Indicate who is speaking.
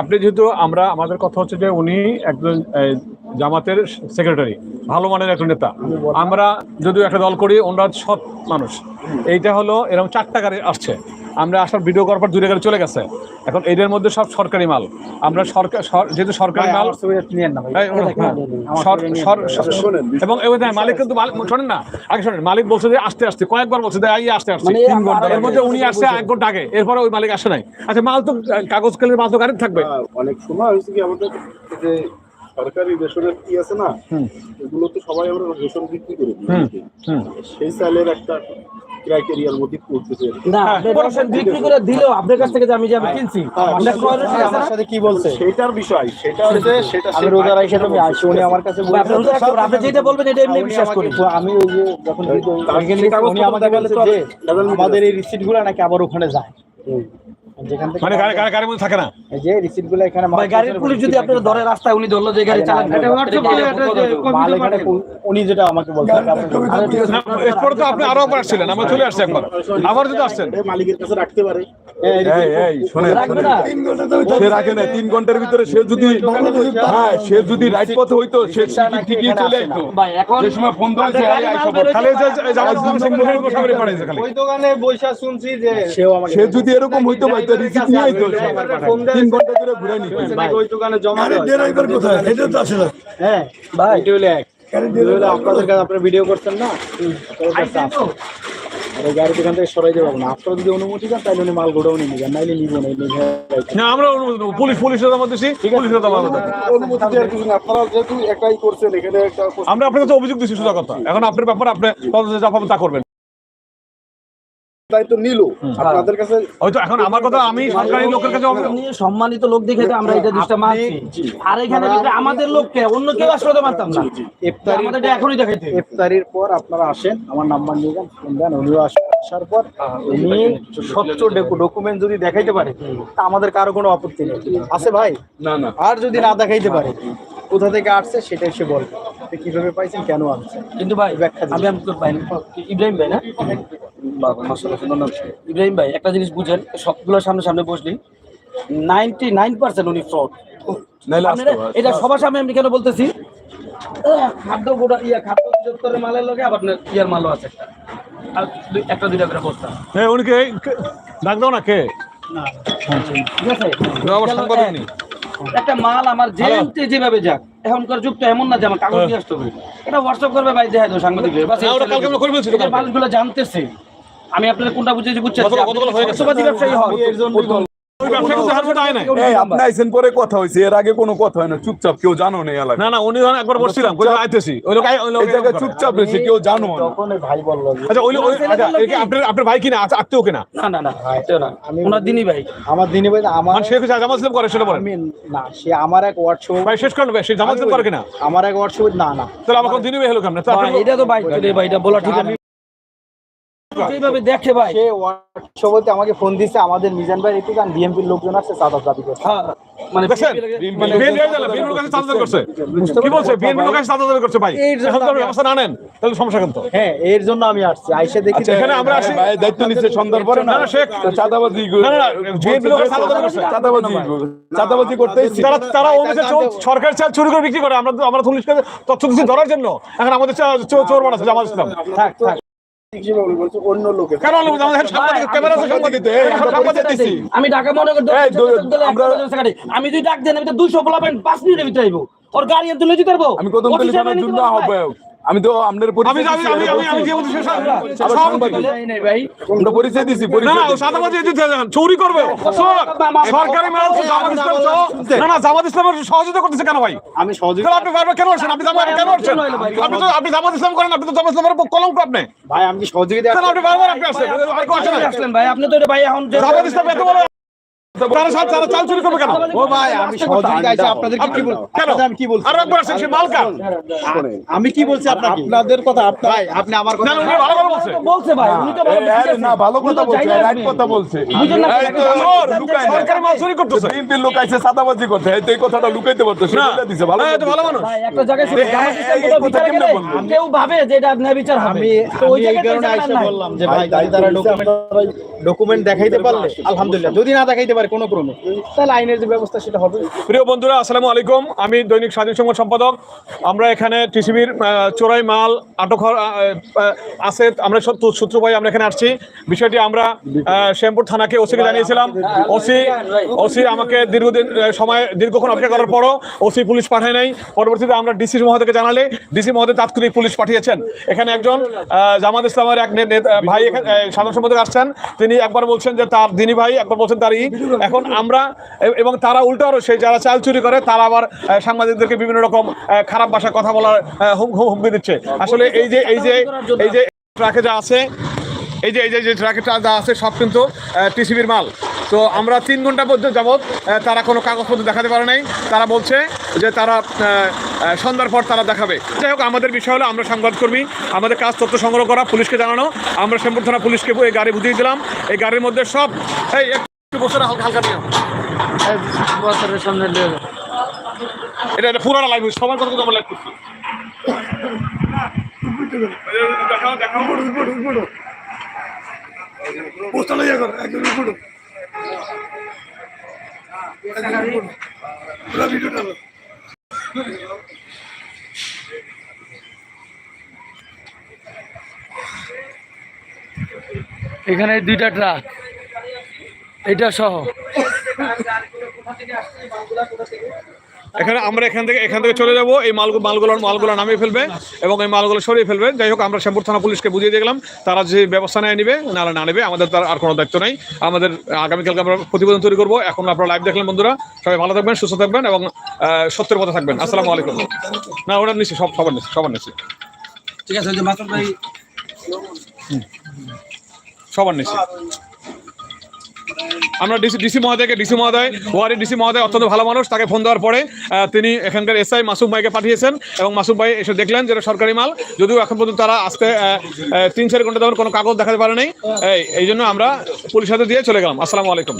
Speaker 1: আপনি যেহেতু আমরা, আমাদের কথা হচ্ছে যে উনি একজন জামাতের সেক্রেটারি ভালো মানের একজন নেতা। আমরা যদিও একটা দল করি, ওনারা সৎ মানুষ। এইটা হলো, এরকম চারটা গাড়ি আসছে। আমরা আসার ভিডিও করার পর দূরে গাড়ি চলে গেছে। এখন এদের মধ্যে সব সরকারি মাল। আমরা সরকার যেহেতু সরকারি মাল হ্যাঁ, এবং মালিক কিন্তু শোনেন না। আগে শোনেন মালিক বলছে যে আসতে আসতে কয়েকবার বলছে যে এই আসতে আসতে
Speaker 2: মানে
Speaker 1: তিন ঘণ্টা। এর মধ্যে উনি আসছে এক ঘণ্টা আগে। এরপরে ওই মালিক আসে নাই। আচ্ছা মাল তো কাগজ কালের মাল তো গাড়ি থাকবে।
Speaker 3: অনেক সময় হয়েছে কি আমাদের যে সরকারি রেশনের কি আছে না এগুলো তো সবাই আমরা রেশন বিক্রি করি
Speaker 1: হুম।
Speaker 3: সেই চালের একটা ক্রাইটেরিয়ার মধ্যে পড়তেছে
Speaker 2: না
Speaker 1: হ্যাঁ,
Speaker 2: বলছেন বিক্রি করে দিলেও আপনার কাছ থেকে যে আমি যে আমি কিনছি আমরা না?
Speaker 4: সাথে কি বলছে?
Speaker 3: সেটার বিষয় সেটা হচ্ছে সেটা
Speaker 4: আমি রোজা আসি উনি আমার কাছে
Speaker 2: ভাই, আপনি রোজা রাখতে আপনি যেটা বলবেন এটা এমনি বিশ্বাস করি
Speaker 4: আমি ওই যে যখন উনি
Speaker 3: দেখালে তো
Speaker 4: যে আমাদের এই রিসিটগুলো নাকি আবার ওখানে যায়। যেখান থেকে
Speaker 1: মানে গাড়ি গাড়ি গাড়ির মধ্যে থাকে না?
Speaker 4: এই যে এখানে
Speaker 2: ভাই গাড়ির পুলিশ যদি আপনারা ধরে রাস্তায় উনি ধরলো যে গাড়ি চালান। এটা হোয়াটসঅ্যাপ দিলে এটা
Speaker 4: মাল উনি যেটা আমাকে
Speaker 1: এরপরে তো আপনি আরও একবার আসছিলেন আমরা চলে আসছি একবার আবার যদি আসছেন।
Speaker 3: মালিকের কাছে রাখতে পারে।
Speaker 5: এই এই শোনেন
Speaker 2: রাখবে না।
Speaker 5: সে রাখে না তিন ঘণ্টার ভিতরে সে যদি হ্যাঁ সে রাইট পথে হইতো সে ঠিকই- চলে আসতো যে সময় ফোন
Speaker 1: সিং
Speaker 5: এরকম হইতো ভাই তো রিসিট নিয়ে আইতো তিন ঘণ্টা ধরে ঘুরে নিত
Speaker 6: ওই দোকানে জমা দেওয়া
Speaker 4: হ্যাঁ ভাই। এটা হলো এক এটা হলো আপনাদের কাছে আপনারা ভিডিও করছেন না? গাড়ি এখান থেকে সরাই দেবো না। আপনারা যদি অনুমতি দেন তাহলে উনি মাল গোডাউনে নিবেন নাইলে নিব না
Speaker 1: না আমরা অনুমতি দেবো। পুলিশ পুলিশের দাম দিছি পুলিশের দাম
Speaker 3: অনুমতি দেওয়ার কিছু না আপনারা যেহেতু একাই করছেন এখানে
Speaker 1: আমরা আপনার কাছে অভিযোগ দিচ্ছি সোজা কথা। এখন আপনার ব্যাপার আপনি তদন্ত যা পাবেন তা করবেন।
Speaker 3: দায়িত্ব নিল। আপনাদের কাছে
Speaker 1: হয়তো এখন আমার কথা আমি সরকারি লোকের কাছে
Speaker 2: সম্মানিত লোক দেখে আমরা এটা দৃষ্টা মারছি। আর এখানে আমাদের লোককে অন্য কেউ আসলে না। আমাদের এখনই দেখাইতে
Speaker 4: ইফতারির পর আপনারা আসেন। আমার নাম্বার নিয়ে যান ফোন দেন উনিও আসার পর উনি স্বচ্ছ ডকুমেন্ট যদি দেখাইতে পারে তা আমাদের কারও কোনো আপত্তি নেই। আছে ভাই?
Speaker 3: না না।
Speaker 4: আর যদি না দেখাইতে পারে কোথা থেকে আসছে সেটা এসে বলবে। কীভাবে পাইছেন কেন আসছে
Speaker 2: কিন্তু ভাই
Speaker 4: ব্যাখ্যা
Speaker 2: আমি আমি তো ভাই ইব্রাহিম ভাই না? ইব্রাহিম ভাই একটা জিনিস বুঝেন সবগুলোর সামনে সামনে বসলি নাইনটি নাইন পার্সেন্ট উনি ফ্রড এটা সবার সামনে আমি কেন বলতেছি? খাদ্য গোটা ইয়া খাদ্য অধিদপ্তরের মালের লগে আবার ইয়ার মালও আছে একটা। আর একটা দুইটা করে বস্তা।
Speaker 1: হ্যাঁ উনি কে? কে- ডাক দাও না কে? না, আমার
Speaker 2: গেল
Speaker 1: সাংবাদিক
Speaker 2: এক।
Speaker 1: নেই।
Speaker 2: একটা মাল আমার যেভাবে যাক এখনকার যুগ তো এমন না যে আমার কাগজ দিয়ে আসতে হবে। এটা হোয়াটসঅ্যাপ করবে ভাই দেখাই দাও সাংবাদিক
Speaker 1: হ্যাঁ।
Speaker 2: মানুষগুলো জানতেছে আমি আপনাদের কোনটা বুঝেছি
Speaker 1: হয়ে।
Speaker 2: সবাই ব্যবসায়ী হন।
Speaker 1: ওই ব্যবসা কিন্তু হারফেট নাই?
Speaker 5: এই আপনি আইছেন পরে কথা হইছে এর আগে কোনো কথা হয় না চুপচাপ কেউ জানো না এই এলাকায়।
Speaker 1: না না উনি একবার বসছিলাম আইতেছি। ওই লোক ওই
Speaker 5: জায়গায় চুপচাপ রয়েছে কেউ জানো
Speaker 4: ভাই বলল
Speaker 1: আচ্ছা ওই আচ্ছা আপনার আপনার ভাই কিনা? আচ্ছা আত্মীয় কিনা?
Speaker 2: না না না না। ওনার দিনই ভাই।
Speaker 4: আমার দিনে ভাই আমার
Speaker 1: মানে জামাত ইসলাম করে সেটা বলেন।
Speaker 4: না সে আমার এক হোয়াটসঅ্যাপ
Speaker 1: ভাই শেষ করেন ভাই সে জামাত ইসলাম করে কিনা?
Speaker 4: আমার এক হোয়াটসঅ্যাপ না না।
Speaker 1: তাহলে আমার দিনই হলো কেমন?
Speaker 2: এটা তো ভাই ভাই এটা বলা ঠিক আছে যেভাবে দেখে ভাই।
Speaker 4: সে হোয়াটসঅ্যাপে আমাকে ফোন দিছে আমাদের মিজান ভাই একটু গান বিএমপির লোকজন আসছে চাঁদা দাবি। করছে
Speaker 2: হ্যাঁ, মানে
Speaker 5: মানে
Speaker 4: হ্যাঁ এর জন্য আমি আসছি। আইসে দেখি
Speaker 1: আচ্ছা, এখানে আমরা আসি-
Speaker 5: দায়িত্ব নিচ্ছে সন্ধ্যার পরে না
Speaker 1: না, না, শেখ।
Speaker 5: চাঁদাবাজি
Speaker 1: না, না, না, বিএনপি লোকের চাঁদাবাজি
Speaker 5: চাঁদাবাজি চাঁদাবাজি করতে
Speaker 1: তারা সরকার চাল চুরি করে বিক্রি করে আমরা তো- আমরা পুলিশকে তথ্য দিচ্ছি ধরার জন্য। এখন আমাদের চা- চোর চোর বানাচ্ছে জামাত ইসলাম।
Speaker 4: থাক থাক।
Speaker 2: আমি ঢাকা মনে
Speaker 5: আমরা-
Speaker 2: আমি যদি ডাক দেন আমি তো দুইশো বলাবেন পাঁচ মিনিটের ভিতরে আইবো। ওর গাড়ি তুলে দিতে পারব?
Speaker 5: আমি
Speaker 2: আমি
Speaker 5: জন্য। আহ্বায়ক আমি তো আপনার পরিচয়
Speaker 1: আমি আমি আমি আমি যে বলছি
Speaker 2: ভাই
Speaker 5: আমরা পরিচয় দিছি পরিচয়
Speaker 1: না ও
Speaker 5: দিছি।
Speaker 1: সাদাবাজি দিতে যান চুরি করবে সরকারি মাল তো জামাত ইসলাম না না জামাত ইসলামের সহযোগিতা করতেছে কেন ভাই
Speaker 4: আমি সহযোগী
Speaker 1: তাহলে আপনি বারবার কেন আসছেন আপনি জামাত কেন আসছেন আপনি তো আপনি জামাত ইসলাম করেন আপনি তো জামাত ইসলামের কলঙ্ক আপনি
Speaker 4: ভাই আমি সহযোগিতা
Speaker 1: আপনি বারবার আপনি আসছেন আর কেউ আসে না
Speaker 2: আসলেন ভাই আপনি তো এটা ভাই এখন
Speaker 1: জামাত ইসলাম এত বড় তারা সাথে তারা চাল চুরি করবে কেন?
Speaker 4: ও ভাই আমি সহযোগিতা কি বল
Speaker 1: কেন?
Speaker 4: আমি কি বলছি?
Speaker 1: আর একবার আসেন সে মালকা
Speaker 4: আমি কি বলছি আপনাকে?
Speaker 3: আপনাদের কথা
Speaker 4: ভাই আপনি আমার কথা
Speaker 1: না ভালো কথা বলছে।
Speaker 2: বলছে ভাই উনি তো ভালো
Speaker 5: না ভালো কথা বলছে রাইট কথা বলছে।
Speaker 2: বুঝেন না,
Speaker 5: এই তো
Speaker 1: চোর,
Speaker 5: লুকায় না।
Speaker 1: মাল চুরি করতেছে।
Speaker 5: বিএনপির লোক আইছে চাঁদাবাজি করতে এই তো এই কথাটা লুকাইতে পারতো
Speaker 1: না।
Speaker 5: দিছে ভালো
Speaker 1: হ্যাঁ, ভালো মানুষ
Speaker 2: ভাই, একটা জায়গায় শুধু
Speaker 5: এই-
Speaker 2: জামাত ইসলাম
Speaker 5: এই- এই
Speaker 2: কোথাও
Speaker 5: কথা কেমনে
Speaker 2: গেলে কেউ ভাবে যে এটা ন্যায় বিচার হবে। তো ওই জায়গায়
Speaker 4: আইসা বললাম যে ভাই তারা ডকুমেন্ট ডকুমেন্ট দেখাইতে পারলে আলহামদুলিল্লাহ। যদি না দেখাইতে পারে কোনো ক্রমে তাহলে আইনের যে ব্যবস্থা সেটা হবে।
Speaker 1: প্রিয় বন্ধুরা আসসালামু আলাইকুম। আমি দৈনিক স্বাধীন সংবাদ সম্পাদক। আমরা এখানে টিসিবির চোরাই মাল আটক আছে আমরা সত্য সূত্র পাই আমরা এখানে আসছি। বিষয়টি আমরা শ্যামপুর থানাকে ওসিকে জানিয়েছিলাম। ওসি ওসি আমাকে দীর্ঘদিন সময় দীর্ঘক্ষণ অপেক্ষা করার পরও ওসি পুলিশ পাঠায় নাই। পরবর্তীতে আমরা ডিসি মহোদয়কে জানালে ডিসি মহোদয় তাৎক্ষণিক পুলিশ পাঠিয়েছেন। এখানে একজন জামাত ইসলামের এক নেতা- ভাই সাধারণ সম্পাদক আসছেন। তিনি একবার বলছেন যে তার দিনী ভাই একবার বলছেন তার ই এখন আমরা এবং তারা উল্টো আরও সেই যারা চাল চুরি করে তারা আবার সাংবাদিকদেরকে বিভিন্ন রকম খারাপ ভাষায় কথা বলার হুমকি দিচ্ছে। আসলে এই যে এই যে এই যে ট্রাকে যা আছে এই যে এই যে যে ট্রাকে যা আছে সব কিন্তু টিসিবির মাল। তো আমরা তিন ঘণ্টা পর্যন্ত যাবৎ তারা কোনো কাগজপত্র দেখাতে পারে নাই। তারা বলছে যে তারা সন্ধ্যার পর তারা দেখাবে। যাই হোক আমাদের বিষয় হলো আমরা সংবাদকর্মী আমাদের কাজ তথ্য সংগ্রহ করা পুলিশকে জানানো। আমরা শ্যামপুর থানা পুলিশকে এই গাড়ি বুঝিয়ে দিলাম। এই গাড়ির মধ্যে সব এই বছর হালকা হালকা নিও
Speaker 2: বছরের সামনে
Speaker 1: এটা এটা পুরানো লাইভ সবার কথা তো আমরা লাইভ করছি। দেখাও দেখাও
Speaker 2: এখানে দুইটা ট্রাক এটা সহ।
Speaker 1: এখানে আমরা এখান থেকে এখান থেকে চলে যাব। এই মাল মালগুলো মালগুলো নামিয়ে ফেলবে এবং এই মালগুলো সরিয়ে ফেলবে। যাই হোক আমরা শ্যামপুর থানা পুলিশকে বুঝিয়ে দেখলাম। তারা যে ব্যবস্থা নেয় নিবে না না নেবে আমাদের তার আর কোনো দায়িত্ব নেই। আমাদের আগামীকালকে আমরা প্রতিবেদন তৈরি করব। এখন আপনারা লাইভ দেখলেন বন্ধুরা। সবাই ভালো থাকবেন সুস্থ থাকবেন এবং সত্যের পথে থাকবেন। আসসালামু আলাইকুম। না ওটা নিচ্ছি সব সবার নিচ্ছি সবার নিচ্ছি
Speaker 2: ঠিক আছে
Speaker 1: সবার নিচ্ছি আমরা ডিসি ডিসি মহোদয়কে ডিসি মহোদয় ওয়ারি ডিসি মহোদয় অত্যন্ত ভালো মানুষ তাকে ফোন দেওয়ার পরে তিনি এখানকার এসআই মাসুম ভাইকে পাঠিয়েছেন এবং মাসুম ভাই এসে দেখলেন যেটা সরকারি মাল। যদিও এখন পর্যন্ত তারা আহ, তিন চার ঘণ্টা ধরে কোনো কাগজ দেখাতে পারে নাই। এই জন্য আমরা পুলিশ হাতে দিয়ে চলে গেলাম। আসসালামু আলাইকুম।